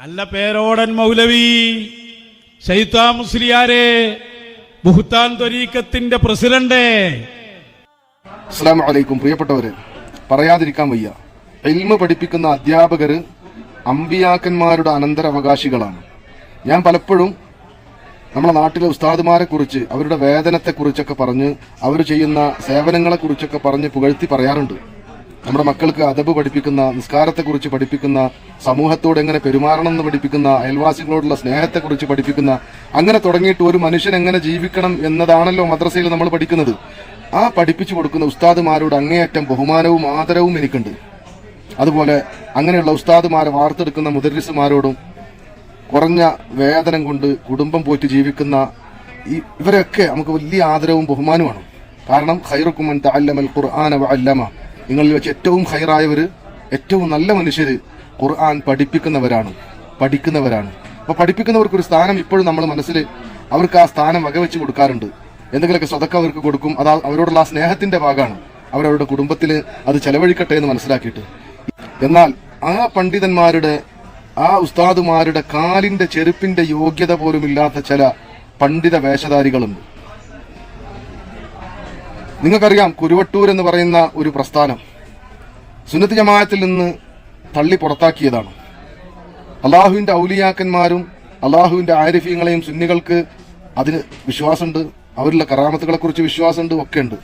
അല്ല പേരോടൻ മൗലവി ശൈതാ മുസ്ലിയാരെ ബുഹ്താൻ ത്വരീക്കത്തിന്റെ പ്രസിഡന്റേ അസ്സാം വലൈക്കും പ്രിയപ്പെട്ടവര്. പറയാതിരിക്കാൻ വയ്യ. എൽമ പഠിപ്പിക്കുന്ന അധ്യാപകര് അമ്പിയാക്കന്മാരുടെ അനന്തരാവകാശികളാണ്. ഞാൻ പലപ്പോഴും നമ്മുടെ നാട്ടിലെ ഉസ്താദുമാരെ കുറിച്ച് അവരുടെ വേതനത്തെ കുറിച്ചൊക്കെ പറഞ്ഞ് അവർ ചെയ്യുന്ന സേവനങ്ങളെ കുറിച്ചൊക്കെ പറഞ്ഞ് പുകഴ്ത്തി പറയാറുണ്ട്. നമ്മുടെ മക്കൾക്ക് അതബ് പഠിപ്പിക്കുന്ന നിസ്കാരത്തെക്കുറിച്ച് പഠിപ്പിക്കുന്ന സമൂഹത്തോട് എങ്ങനെ പെരുമാറണം എന്ന് പഠിപ്പിക്കുന്ന അയൽവാസികളോടുള്ള സ്നേഹത്തെക്കുറിച്ച് പഠിപ്പിക്കുന്ന അങ്ങനെ തുടങ്ങിയിട്ട് ഒരു മനുഷ്യൻ എങ്ങനെ ജീവിക്കണം എന്നതാണല്ലോ മദ്രസയിൽ നമ്മൾ പഠിക്കുന്നത്. ആ പഠിപ്പിച്ചു കൊടുക്കുന്ന ഉസ്താദുമാരോട് അങ്ങേയറ്റം ബഹുമാനവും ആദരവും എനിക്കുണ്ട്. അതുപോലെ അങ്ങനെയുള്ള ഉസ്താദുമാരെ വാർത്തെടുക്കുന്ന മുദരിസുമാരോടും കുറഞ്ഞ വേതനം കൊണ്ട് കുടുംബം പോയിട്ട് ജീവിക്കുന്ന ഇവരൊക്കെ നമുക്ക് വലിയ ആദരവും ബഹുമാനവുമാണ്. കാരണം ഖൈറുക്കുമൻ തഅല്ലമൽ ഖുർആന വഅല്ലമ നിങ്ങളിൽ വെച്ച് ഏറ്റവും ഹൈറായവർ ഏറ്റവും നല്ല മനുഷ്യർ ഖുർആൻ പഠിപ്പിക്കുന്നവരാണ് പഠിക്കുന്നവരാണ്. അപ്പോൾ പഠിപ്പിക്കുന്നവർക്കൊരു സ്ഥാനം ഇപ്പോഴും നമ്മൾ മനസ്സിൽ അവർക്ക് ആ സ്ഥാനം വകവെച്ച് കൊടുക്കാറുണ്ട്. എന്തെങ്കിലുമൊക്കെ സ്വതക്ക അവർക്ക് കൊടുക്കും അത് അവരോടുള്ള ആ സ്നേഹത്തിന്റെ ഭാഗമാണ്. അവരവരുടെ കുടുംബത്തിൽ അത് ചെലവഴിക്കട്ടെ എന്ന് മനസ്സിലാക്കിയിട്ട്. എന്നാൽ ആ പണ്ഡിതന്മാരുടെ ആ ഉസ്താദുമാരുടെ കാലിന്റെ ചെരുപ്പിന്റെ യോഗ്യത പോലുമില്ലാത്ത ചില പണ്ഡിത വേഷധാരികളുണ്ട്. നിങ്ങൾക്കറിയാം കുരുവട്ടൂർ എന്ന് പറയുന്ന ഒരു പ്രസ്ഥാനം സുന്നത്ത് ജമാഅത്തിൽ നിന്ന് തള്ളി പുറത്താക്കിയതാണ്. അള്ളാഹുവിന്റെ ഔലിയാക്കന്മാരും അള്ളാഹുവിന്റെ ആരിഫ്യങ്ങളെയും സുന്നികൾക്ക് അതിന് വിശ്വാസമുണ്ട് അവരുടെ കറാമത്തുകളെ കുറിച്ച് വിശ്വാസമുണ്ട് ഒക്കെ ഉണ്ട്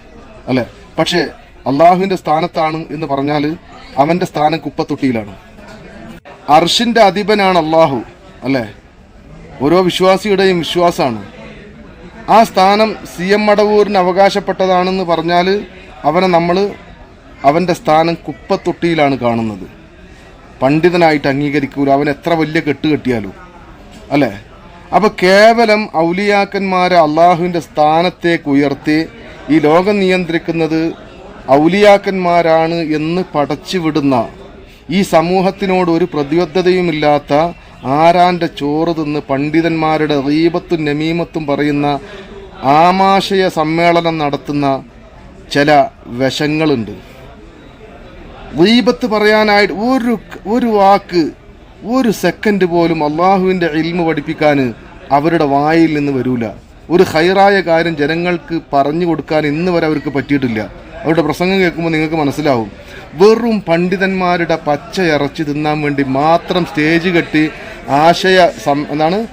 അല്ലെ? പക്ഷേ അള്ളാഹുവിന്റെ സ്ഥാനത്താണ് എന്ന് പറഞ്ഞാൽ അവന്റെ സ്ഥാനം കുപ്പത്തൊട്ടിയിലാണ്. അർഷിന്റെ അധിപനാണ് അള്ളാഹു അല്ലേ? ഓരോ വിശ്വാസിയുടെയും വിശ്വാസമാണ്. ആ സ്ഥാനം സി എം മടവൂരിന് അവകാശപ്പെട്ടതാണെന്ന് പറഞ്ഞാൽ അവനെ നമ്മൾ അവന്റെ സ്ഥാനം കുപ്പത്തൊട്ടിയിലാണ് കാണുന്നത്. പണ്ഡിതനായിട്ട് അംഗീകരിക്കൂല. അവൻ എത്ര വലിയ കെട്ട് കെട്ടിയാലോ. അല്ലേ? അപ്പോൾ കേവലം ഔലിയാക്കന്മാരെ അള്ളാഹുവിന്റെ സ്ഥാനത്തേക്ക് ഉയർത്തി ഈ ലോകം നിയന്ത്രിക്കുന്നത് ഔലിയാക്കന്മാരാണ് എന്ന് പടച്ചു വിടുന്ന ഈ സമൂഹത്തിനോട് ഒരു പ്രതിബദ്ധതയുമില്ലാത്ത ആരാന്റെ ചോറ് തിന്ന് പണ്ഡിതന്മാരുടെ റീബത്തും നമീമത്തും പറയുന്ന ആമാശയ സമ്മേളനം നടത്തുന്ന ചില വശങ്ങളുണ്ട്. റീബത്ത് പറയാനായിട്ട് ഒരു ഒരു വാക്ക് ഒരു സെക്കൻഡ് പോലും അള്ളാഹുവിന്റെ ഇൽമ പഠിപ്പിക്കാൻ അവരുടെ വായിൽ നിന്ന് വരൂല. ഒരു ഹൈറായ കാര്യം ജനങ്ങൾക്ക് പറഞ്ഞു കൊടുക്കാൻ ഇന്ന് വരെ അവർക്ക് പറ്റിയിട്ടില്ല. അവരുടെ പ്രസംഗം കേൾക്കുമ്പോൾ നിങ്ങൾക്ക് മനസ്സിലാവും. വെറും പണ്ഡിതന്മാരുടെ പച്ച ഇറച്ചി തിന്നാൻ വേണ്ടി മാത്രം സ്റ്റേജ് കെട്ടി ആശയ സം എന്താണ്?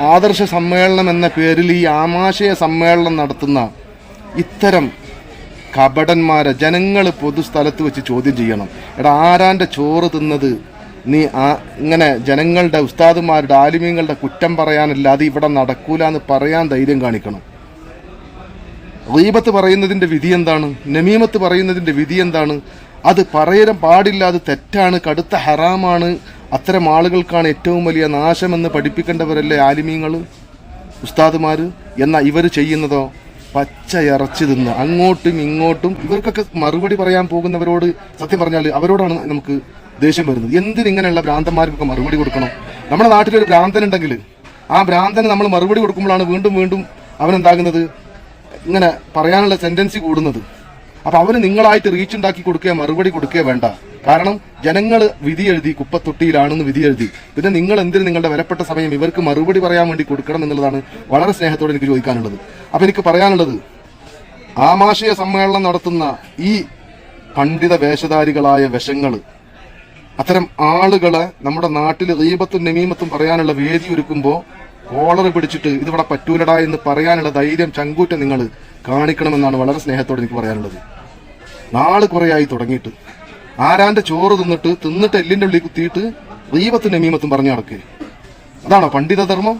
ആദർശ സമ്മേളനം എന്ന പേരിൽ ഈ ആമാശയ സമ്മേളനം നടത്തുന്ന ഇത്തരം കപടന്മാരെ ജനങ്ങൾ പൊതുസ്ഥലത്ത് വെച്ച് ചോദ്യം ചെയ്യണം. എടാ ആരാന്റെ ചോറ് തിന്നത്? നീ ആ ഇങ്ങനെ ജനങ്ങളുടെ ഉസ്താദുമാരുടെ ആലിമ്യങ്ങളുടെ കുറ്റം പറയാനല്ലാതെ ഇവിടെ നടക്കൂല എന്ന് പറയാൻ ധൈര്യം കാണിക്കണം. റീബത്ത് പറയുന്നതിന്റെ വിധി എന്താണ്? നമീമത്ത് പറയുന്നതിന്റെ വിധി എന്താണ്? അത് പറയാൻ പാടില്ല അത് തെറ്റാണ് കടുത്ത ഹറാമാണ് അത്തരം ആളുകൾക്കാണ് ഏറ്റവും വലിയ നാശമെന്ന് പഠിപ്പിക്കേണ്ടവരല്ലേ ആലിമീങ്ങൾ? ഉസ്താദുമാർ എന്നാൽ ഇവർ ചെയ്യുന്നതോ? പച്ച ഇറച്ചി തിന്ന് അങ്ങോട്ടും ഇങ്ങോട്ടും ഇവർക്കൊക്കെ മറുപടി പറയാൻ പോകുന്നവരോട് സത്യം പറഞ്ഞാൽ അവരോടാണ് നമുക്ക് ദേഷ്യം വരുന്നത്. എന്തിനിങ്ങനെയുള്ള ഭ്രാന്തന്മാർക്കൊക്കെ മറുപടി കൊടുക്കണം? നമ്മുടെ നാട്ടിലൊരു ഭ്രാന്തൻ ഉണ്ടെങ്കിൽ ആ ഭ്രാന്തന് നമ്മൾ മറുപടി കൊടുക്കുമ്പോഴാണ് വീണ്ടും വീണ്ടും അവനെന്താകുന്നത്? ഇങ്ങനെ പറയാനുള്ള സെന്റൻസി കൂടുന്നത്. അപ്പോൾ അവന് നിങ്ങളായിട്ട് റീച്ച് ഉണ്ടാക്കി കൊടുക്കുക മറുപടി കൊടുക്കുക വേണ്ട. കാരണം ജനങ്ങൾ വിധി എഴുതി കുപ്പത്തൊട്ടിയിലാണെന്ന് വിധി എഴുതി. പിന്നെ നിങ്ങൾ എന്തിന് നിങ്ങളുടെ വിലപ്പെട്ട സമയം ഇവർക്ക് മറുപടി പറയാൻ വേണ്ടി കൊടുക്കണം എന്നുള്ളതാണ് വളരെ സ്നേഹത്തോടെ എനിക്ക് ചോദിക്കാനുള്ളത്. അപ്പൊ എനിക്ക് പറയാനുള്ളത് ആമാശയ സമ്മേളനം നടത്തുന്ന ഈ പണ്ഡിത വേഷധാരികളായ വശങ്ങൾ അത്തരം ആളുകളെ നമ്മുടെ നാട്ടിൽ റീബത്തും നമീമത്തും പറയാനുള്ള വേദി ഒരുക്കുമ്പോൾ കോളർ പിടിച്ചിട്ട് ഇതിവിടെ പറ്റൂലടാ എന്ന് പറയാനുള്ള ധൈര്യം ചങ്കൂറ്റം നിങ്ങൾ കാണിക്കണമെന്നാണ് വളരെ സ്നേഹത്തോടെ എനിക്ക് പറയാനുള്ളത്. നാൾ കുറേയായി തുടങ്ങിയിട്ട്. ആരാന്റെ ചോറ് തിന്നിട്ട് തിന്നിട്ട് എല്ലിന്റെ ഉള്ളിൽ കുത്തിയിട്ട് റീബത്തും നമീമത്തും പറഞ്ഞു നടക്കുക അതാണോ പണ്ഡിതധർമ്മം?